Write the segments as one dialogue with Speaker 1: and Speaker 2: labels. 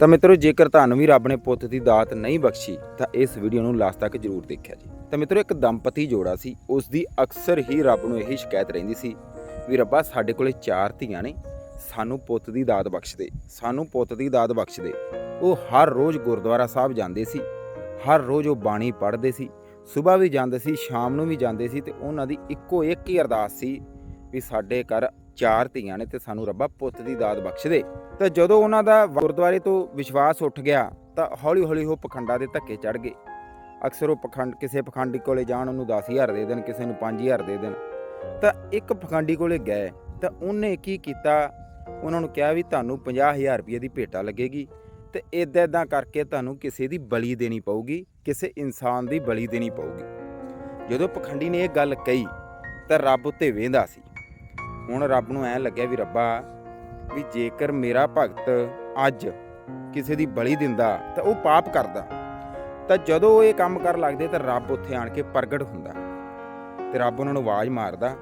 Speaker 1: ਤਾਂ ਮਿੱਤਰੋ, ਜੇਕਰ ਤੁਹਾਨੂੰ ਵੀ ਰੱਬ ਨੇ ਪੁੱਤ ਦੀ ਦਾਤ ਨਹੀਂ ਬਖਸ਼ੀ, ਤਾਂ ਇਸ ਵੀਡੀਓ ਨੂੰ ਲਾਸਟ ਤੱਕ ਜ਼ਰੂਰ ਦੇਖਿਆ ਜੀ। ਤਾਂ ਮਿੱਤਰੋ, ਇੱਕ ਦੰਪਤੀ ਜੋੜਾ ਸੀ, ਉਸ ਦੀ ਅਕਸਰ ਹੀ ਰੱਬ ਨੂੰ ਇਹੀ ਸ਼ਿਕਾਇਤ ਰਹਿੰਦੀ ਸੀ ਵੀ ਰੱਬਾ, ਸਾਡੇ ਕੋਲੇ ਚਾਰ ਧੀਆਂ ਨੇ, ਸਾਨੂੰ ਪੁੱਤ ਦੀ ਦਾਤ ਬਖਸ਼ ਦੇ, ਸਾਨੂੰ ਪੁੱਤ ਦੀ ਦਾਤ ਬਖਸ਼ ਦੇ। ਉਹ ਹਰ ਰੋਜ਼ ਗੁਰਦੁਆਰਾ ਸਾਹਿਬ ਜਾਂਦੇ ਸੀ, ਹਰ ਰੋਜ਼ ਉਹ ਬਾਣੀ ਪੜ੍ਹਦੇ ਸੀ ਸਵੇਰ ਵੀ ਜਾਂਦੇ ਸੀ, ਸ਼ਾਮ ਨੂੰ ਵੀ ਜਾਂਦੇ ਸੀ, ਤੇ ਉਹਨਾਂ ਦੀ ਇੱਕੋ ਇੱਕ ਹੀ ਅਰਦਾਸ ਸੀ ਵੀ ਸਾਡੇ ਘਰ ਚਾਰ ਧੀਆਂ ਨੇ ਤੇ ਸਾਨੂੰ ਰੱਬਾ ਪੁੱਤ ਦੀ ਦਾਤ ਬਖਸ਼ ਦੇ। ਤਾਂ ਜਦੋਂ ਉਹਨਾਂ ਦਾ ਗੁਰਦੁਆਰੇ ਤੋਂ ਵਿਸ਼ਵਾਸ ਉੱਠ ਗਿਆ, ਤਾਂ ਹੌਲੀ ਹੌਲੀ ਉਹ ਪਖੰਡਾਂ ਦੇ ਧੱਕੇ ਚੜ ਗਏ। ਅਕਸਰ ਉਹ ਪਖੰਡ ਕਿਸੇ ਪਖੰਡੀ ਕੋਲੇ ਜਾਣ ਉਹਨੂੰ 10000 ਦੇ ਦੇਣ, ਕਿਸੇ ਨੂੰ 5000 ਦੇ ਦੇਣ। ਤਾਂ ਇੱਕ ਪਖੰਡੀ ਕੋਲੇ ਗਏ, ਤਾਂ ਉਹਨੇ ਕੀ ਕੀਤਾ? ਉਹਨਾਂ ਨੂੰ ਕਿਹਾ ਵੀ ਤੁਹਾਨੂੰ 50000 ਰੁਪਏ ਦੀ ਭੇਟਾ ਲੱਗੇਗੀ ਤੇ ਇਦਾਂ ਇਦਾਂ ਕਰਕੇ ਤੁਹਾਨੂੰ ਕਿਸੇ ਦੀ ਬਲੀ ਦੇਣੀ ਪਊਗੀ, ਕਿਸੇ ਇਨਸਾਨ ਦੀ ਬਲੀ ਦੇਣੀ ਪਊਗੀ। ਜਦੋਂ ਪਖੰਡੀ ਨੇ ਇਹ ਗੱਲ ਕਹੀ, ਤਾਂ ਰੱਬ ਉੱਤੇ ਵੇਂਦਾ ਸੀ। ਹੁਣ ਰੱਬ ਨੂੰ ਐ ਲੱਗਿਆ ਵੀ ਰੱਬਾ, ਵੀ ਜੇਕਰ ਮੇਰਾ ਭਗਤ ਅੱਜ ਕਿਸੇ ਦੀ ਬਲੀ ਦਿੰਦਾ, ਤਾਂ ਉਹ ਪਾਪ ਕਰਦਾ। ਤਾਂ ਜਦੋਂ ਉਹ ਇਹ ਕੰਮ ਕਰਨ ਲੱਗਦੇ, ਤਾਂ ਰੱਬ ਉੱਥੇ ਆਣ ਕੇ ਪ੍ਰਗਟ ਹੁੰਦਾ। ਤੇ ਰੱਬ ਉਹਨਾਂ ਨੂੰ ਆਵਾਜ਼ ਮਾਰਦਾ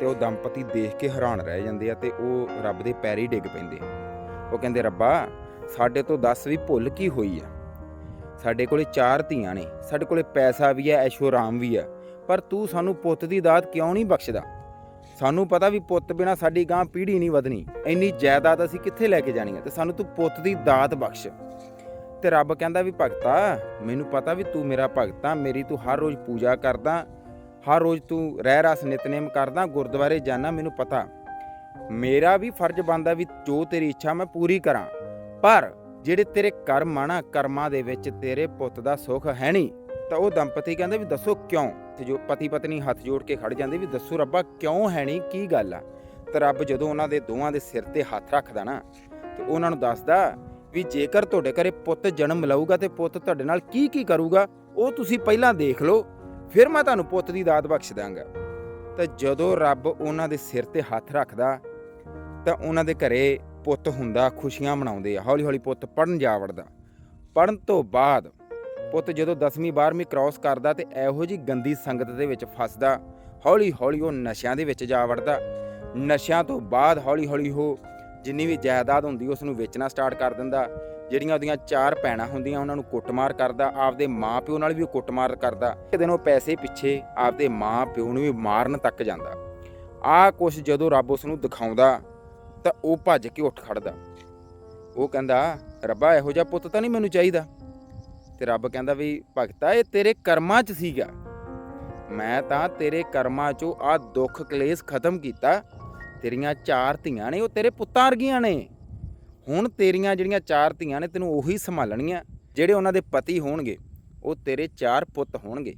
Speaker 1: ਤੇ ਉਹ ਦੰਪਤੀ ਦੇਖ ਕੇ ਹੈਰਾਨ ਰਹਿ ਜਾਂਦੇ ਆ ਤੇ ਉਹ ਰੱਬ ਦੇ ਪੈਰੀ ਡਿੱਗ ਪੈਂਦੇ ਉਹ ਕਹਿੰਦੇ, ਰੱਬਾ, ਸਾਡੇ ਤੋਂ ਦੱਸ ਵੀ ਭੁੱਲ ਕੀ ਹੋਈ ਆ? ਸਾਡੇ ਕੋਲੇ ਚਾਰ ਧੀਆਂ ਨੇ, ਸਾਡੇ ਕੋਲੇ ਪੈਸਾ ਵੀ ਹੈ ਐਸ਼ੋ ਵੀ ਆ, ਪਰ ਤੂੰ ਸਾਨੂੰ ਪੁੱਤ ਦੀ ਦਾਤ ਕਿਉਂ ਨਹੀਂ ਬਖਸ਼ਦਾ? ਸਾਨੂੰ ਪਤਾ ਵੀ ਪੁੱਤ ਬਿਨਾ ਸਾਡੀ ਗਾਂ ਪੀੜ੍ਹੀ ਨਹੀਂ ਵਧਣੀ। ਇੰਨੀ ਜਾਇਦਾਦ ਅਸੀਂ ਕਿੱਥੇ ਲੈ ਕੇ ਜਾਣੀ ਹੈ ਤੇ ਸਾਨੂੰ ਤੂੰ ਪੁੱਤ ਦੀ ਦਾਤ ਬਖਸ਼। ਤੇ ਰੱਬ ਕਹਿੰਦਾ ਵੀ, ਭਗਤਾ, ਮੈਨੂੰ ਪਤਾ ਵੀ ਤੂੰ ਮੇਰਾ ਭਗਤਾ ਮੇਰੀ ਤੂੰ ਹਰ ਰੋਜ਼ ਪੂਜਾ ਕਰਦਾ, ਹਰ ਰੋਜ਼ ਤੂੰ ਰਹਿ ਰਸ ਨਿਤਨੇਮ ਕਰਦਾ, ਗੁਰਦੁਆਰੇ ਜਾਣਾ ਮੈਨੂੰ ਪਤਾ। ਮੇਰਾ ਵੀ ਫਰਜ਼ ਬਣਦਾ ਵੀ ਜੋ ਤੇਰੀ ਇੱਛਾ ਮੈਂ ਪੂਰੀ ਕਰਾਂ। ਪਰ ਜਿਹੜੇ ਤੇਰੇ ਕਰਮ ਆ ਨਾ, ਕਰਮਾਂ ਦੇ ਵਿੱਚ ਤੇਰੇ ਪੁੱਤ ਦਾ ਸੁੱਖ ਹੈ ਨਹੀਂ। ਤਾਂ ਉਹ ਦੰਪਤੀ ਕਹਿੰਦੇ ਵੀ ਦੱਸੋ ਕਿਉਂ? ਤੇ ਜੋ ਪਤੀ ਪਤਨੀ ਹੱਥ ਜੋੜ ਕੇ ਖੜ ਜਾਂਦੇ ਵੀ ਦੱਸੋ ਰੱਬਾ ਕਿਉਂ ਹੈ ਨਹੀਂ, ਕੀ ਗੱਲ ਆ? ਤੇ ਰੱਬ ਜਦੋਂ ਉਹਨਾਂ ਦੇ ਦੋਵਾਂ ਦੇ ਸਿਰ ਤੇ ਹੱਥ ਰੱਖਦਾ ਨਾ, ਤੇ ਉਹਨਾਂ ਨੂੰ ਦੱਸਦਾ ਵੀ ਜੇਕਰ ਤੁਹਾਡੇ ਘਰੇ ਪੁੱਤ ਜਨਮ ਲਊਗਾ ਤੇ ਪੁੱਤ ਤੁਹਾਡੇ ਨਾਲ ਕੀ ਕੀ ਕਰੂਗਾ, ਉਹ ਤੁਸੀਂ ਪਹਿਲਾਂ ਦੇਖ ਲਓ, ਫਿਰ ਮੈਂ ਤੁਹਾਨੂੰ ਪੁੱਤ ਦੀ ਦਾਤ ਬਖਸ਼ ਦਾਂਗਾ ਤਾਂ ਜਦੋਂ ਰੱਬ ਉਹਨਾਂ ਦੇ ਸਿਰ ਤੇ ਹੱਥ ਰੱਖਦਾ, ਤਾਂ ਉਹਨਾਂ ਦੇ ਘਰੇ ਪੁੱਤ ਹੁੰਦਾ, ਖੁਸ਼ੀਆਂ ਮਨਾਉਂਦੇ ਆ ਹੌਲੀ ਹੌਲੀ ਪੁੱਤ ਪੜਨ ਜਾ ਵੜਦਾ। ਪੜਨ ਤੋਂ ਬਾਅਦ ਪੁੱਤ ਜਦੋਂ 10ਵੀਂ 12ਵੀਂ ਕ੍ਰਾਸ ਕਰਦਾ ਤੇ ਇਹੋ ਜੀ ਗੰਦੀ ਸੰਗਤ ਦੇ ਵਿੱਚ ਫਸਦਾ ਹੌਲੀ ਹੌਲੀ ਉਹ ਨਸ਼ਿਆਂ ਦੇ ਵਿੱਚ ਜਾ ਵੜਦਾ। ਨਸ਼ਿਆਂ ਤੋਂ ਬਾਅਦ ਹੌਲੀ ਹੌਲੀ ਉਹ ਜਿੰਨੀ ਵੀ ਜਾਇਦਾਦ ਹੁੰਦੀ, ਉਸ ਨੂੰ ਵੇਚਣਾ ਸਟਾਰਟ ਕਰ ਦਿੰਦਾ। ਜਿਹੜੀਆਂ ਉਹਦੀਆਂ ਚਾਰ ਭੈਣਾਂ ਹੁੰਦੀਆਂ, ਉਹਨਾਂ ਨੂੰ ਕੁੱਟਮਾਰ ਕਰਦਾ। ਆਪਦੇ ਮਾਪਿਓ ਨਾਲ ਵੀ ਉਹ ਕੁੱਟਮਾਰ ਕਰਦਾ। ਇੱਕ ਦਿਨ ਉਹ ਪੈਸੇ ਪਿੱਛੇ ਆਪਦੇ ਮਾਪਿਓ ਨੂੰ ਵੀ ਮਾਰਨ ਤੱਕ ਜਾਂਦਾ। ਆਹ ਕੁਛ ਜਦੋਂ ਰੱਬ ਉਸ ਨੂੰ ਦਿਖਾਉਂਦਾ, ਤਾਂ ਉਹ ਭੱਜ ਕੇ ਉੱਠ ਖੜਦਾ। ਉਹ ਕਹਿੰਦਾ, ਰੱਬਾ, ਇਹੋ ਜਿਹਾ ਪੁੱਤ ਤਾਂ ਨਹੀਂ ਮੈਨੂੰ ਚਾਹੀਦਾ। ਤੇ ਰੱਬ ਕਹਿੰਦਾ ਵੀ ਭਗਤਾ, ਇਹ ਤੇਰੇ ਕਰਮਾਂ 'ਚ ਸੀਗਾ। ਮੈਂ ਤਾਂ ਤੇਰੇ ਕਰਮਾਂ 'ਚੋਂ ਆ ਦੁੱਖ ਕਲੇਸ਼ ਖਤਮ ਕੀਤਾ। ਤੇਰੀਆਂ ਚਾਰ ਧੀਆਂ ਨੇ, ਉਹ ਤੇਰੇ ਪੁੱਤਾਂ ਵਰਗੀਆਂ ਨੇ। ਹੁਣ ਤੇਰੀਆਂ ਜਿਹੜੀਆਂ ਚਾਰ ਧੀਆਂ ਨੇ, ਤੈਨੂੰ ਉਹੀ ਸੰਭਾਲਣਗੀਆਂ, ਜਿਹੜੇ ਉਹਨਾਂ ਦੇ ਪਤੀ ਹੋਣਗੇ, ਉਹ ਤੇਰੇ ਚਾਰ ਪੁੱਤ ਹੋਣਗੇ।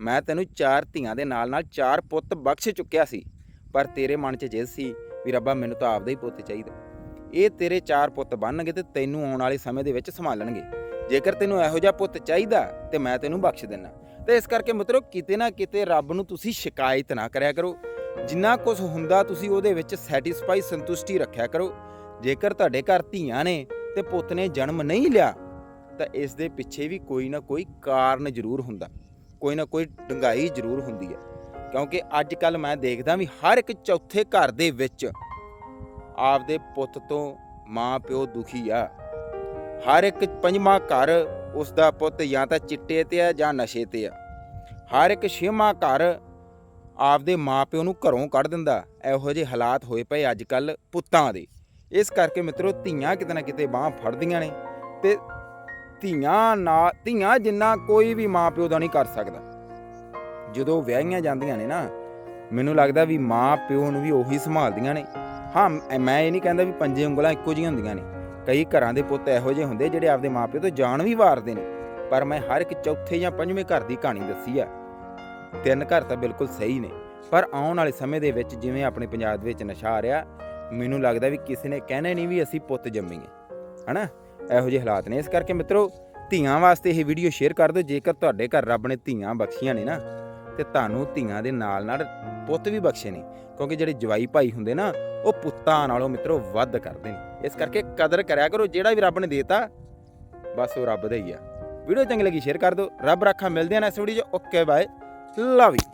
Speaker 1: ਮੈਂ ਤੈਨੂੰ ਚਾਰ ਧੀਆਂ ਦੇ ਨਾਲ ਨਾਲ ਚਾਰ ਪੁੱਤ ਬਖਸ਼ ਚੁੱਕਿਆ ਸੀ, ਪਰ ਤੇਰੇ ਮਨ 'ਚ ਜਿੱਦ ਸੀ ਵੀ ਰੱਬਾ, ਮੈਨੂੰ ਤਾਂ ਆਪਦਾ ਹੀ ਪੁੱਤ ਚਾਹੀਦਾ। ਇਹ ਤੇਰੇ ਚਾਰ ਪੁੱਤ ਬਣਨਗੇ ਤੇ ਤੈਨੂੰ ਆਉਣ ਵਾਲੇ ਸਮੇਂ ਦੇ ਵਿੱਚ ਸੰਭਾਲਣਗੇ। ਜੇਕਰ ਤੈਨੂੰ ਇਹੋ ਜਿਹਾ ਪੁੱਤ ਚਾਹੀਦਾ, ਤੇ ਮੈਂ ਤੈਨੂੰ ਬਖਸ਼ ਦਿੰਨਾ। ਤੇ ਇਸ ਕਰਕੇ ਮਿੱਤਰੋ, ਕਿਤੇ ਨਾ ਕਿਤੇ ਰੱਬ ਨੂੰ ਤੁਸੀਂ ਸ਼ਿਕਾਇਤ ਨਾ ਕਰਿਆ ਕਰੋ। ਜਿੰਨਾ ਕੁਝ ਹੁੰਦਾ ਤੁਸੀਂ ਉਹਦੇ ਵਿੱਚ ਸੈਟੀਸਫਾਈ ਸੰਤੁਸ਼ਟੀ ਰੱਖਿਆ ਕਰੋ। ਜੇਕਰ ਤੁਹਾਡੇ ਘਰ ਧੀਆਂ ਨੇ ਤੇ ਪੁੱਤ ਨੇ ਜਨਮ ਨਹੀਂ ਲਿਆ, ਤਾਂ ਇਸ ਦੇ ਪਿੱਛੇ ਵੀ ਕੋਈ ਨਾ ਕੋਈ ਕਾਰਨ ਜ਼ਰੂਰ ਹੁੰਦਾ। ਕੋਈ ਨਾ ਕੋਈ ਡੰਗਾਈ ਜ਼ਰੂਰ ਹੁੰਦੀ ਹੈ। ਕਿਉਂਕਿ ਅੱਜ ਕੱਲ ਮੈਂ ਦੇਖਦਾ ਵੀ ਹਰ ਇੱਕ ਚੌਥੇ ਘਰ ਦੇ ਵਿੱਚ ਆਪਦੇ ਪੁੱਤ ਤੋਂ ਮਾਂ ਪਿਓ ਦੁਖੀ ਆ। ਹਰ ਇੱਕ ਪੰਜਵਾਂ ਘਰ ਉਸ ਦਾ ਪੁੱਤ ਜਾਂ ਤਾਂ ਚਿੱਟੇ ਤੇ ਆ ਜਾਂ ਨਸ਼ੇ ਤੇ ਆ। ਹਰ ਇੱਕ ਛੇਵਾਂ ਘਰ ਆਪਦੇ ਮਾਪਿਓ ਨੂੰ ਘਰੋਂ ਕੱਢ ਦਿੰਦਾ। ਇਹੋ ਜਿਹੇ ਹਾਲਾਤ ਹੋਏ ਪਏ ਅੱਜ ਕੱਲ ਪੁੱਤਾਂ ਦੇ। ਇਸ ਕਰਕੇ ਮਿੱਤਰੋ, ਧੀਆਂ ਕਿਤੇ ਨਾ ਕਿਤੇ ਬਾਹ ਫੜਦੀਆਂ ਨੇ ਤੇ ਧੀਆਂ ਨਾ, ਧੀਆਂ ਜਿੰਨਾ ਕੋਈ ਵੀ ਮਾਪਿਓ ਦਾ ਨਹੀਂ ਕਰ ਸਕਦਾ। ਜਦੋਂ ਵਿਆਹੀਆਂ ਜਾਂਦੀਆਂ ਨੇ ਨਾ, ਮੈਨੂੰ ਲੱਗਦਾ ਵੀ ਮਾਂ ਪਿਓ ਨੂੰ ਵੀ ਉਹੀ ਸੰਭਾਲਦੀਆਂ ਨੇ। ਹਾਂ, ਮੈਂ ਇਹ ਨਹੀਂ ਕਹਿੰਦਾ ਵੀ ਪੰਜੇ ਉਂਗਲਾਂ ਇੱਕੋ ਜਿਹੀਆਂ ਹੁੰਦੀਆਂ ਨੇ। ਕਈ ਘਰਾਂ ਦੇ ਪੁੱਤ ਇਹੋ ਜਿਹੇ ਹੁੰਦੇ ਜਿਹੜੇ ਆਪਦੇ ਮਾਪਿਓ ਤੋਂ ਜਾਣ ਵੀ ਵਾਰਦੇ ਨੇ। ਪਰ ਮੈਂ ਹਰ ਇੱਕ ਚੌਥੇ ਜਾਂ ਪੰਜਵੇਂ ਘਰ ਦੀ ਕਹਾਣੀ ਦੱਸੀ ਆ। ਤਿੰਨ ਘਰ ਤਾਂ ਬਿਲਕੁਲ ਸਹੀ ਨੇ, ਪਰ ਆਉਣ ਵਾਲੇ ਸਮੇਂ ਦੇ ਵਿੱਚ ਜਿਵੇਂ ਆਪਣੇ ਪੰਜਾਬ ਦੇ ਵਿੱਚ ਨਸ਼ਾ ਆ ਰਿਹਾ, ਮੈਨੂੰ ਲੱਗਦਾ ਵੀ ਕਿਸੇ ਨੇ ਕਹਿਣਾ ਨਹੀਂ ਵੀ ਅਸੀਂ ਪੁੱਤ ਜੰਮੀਏ। ਹਨਾ? ਇਹੋ ਜਿਹੇ ਹਾਲਾਤ ਨੇ। ਇਸ ਕਰਕੇ ਮਿੱਤਰੋ, ਧੀਆਂ ਵਾਸਤੇ ਇਹ ਵੀਡੀਓ ਸ਼ੇਅਰ ਕਰ ਦਿਓ, ਜੇਕਰ ਤੁਹਾਡੇ ਘਰ ਰੱਬ ਨੇ ਧੀਆਂ ਬਖਸ਼ੀਆਂ ਨੇ ਨਾ। ਤੇ ਤੁਹਾਨੂੰ ਧੀਆਂ ਦੇ ਨਾਲ ਨਾਲ ਪੁੱਤ ਵੀ ਬਖਸ਼ੇ ਨੇ। ਕਿਉਂਕਿ ਜਿਹੜੇ ਜਵਾਈ ਭਾਈ ਹੁੰਦੇ ਨਾ, ਉਹ ਪੁੱਤਾਂ ਨਾਲੋਂ ਮਿੱਤਰੋ ਵੱਧ ਕਰਦੇ ਨੇ। ਇਸ ਕਰਕੇ ਕਦਰ ਕਰਿਆ ਕਰੋ, ਜਿਹੜਾ ਵੀ ਰੱਬ ਨੇ ਦੇਤਾ, ਬਸ ਉਹ ਰੱਬ ਦਾ ਹੀ ਆ। ਵੀਡੀਓ ਚੰਗੀ ਲੱਗੀ, ਸ਼ੇਅਰ ਕਰ ਦਿਓ। ਰੱਬ ਰੱਖਾ, ਮਿਲਦੇ ਆ ਨੈਕਸਟ ਵੀਡੀਓ 'ਚ। Okay, bye. Love you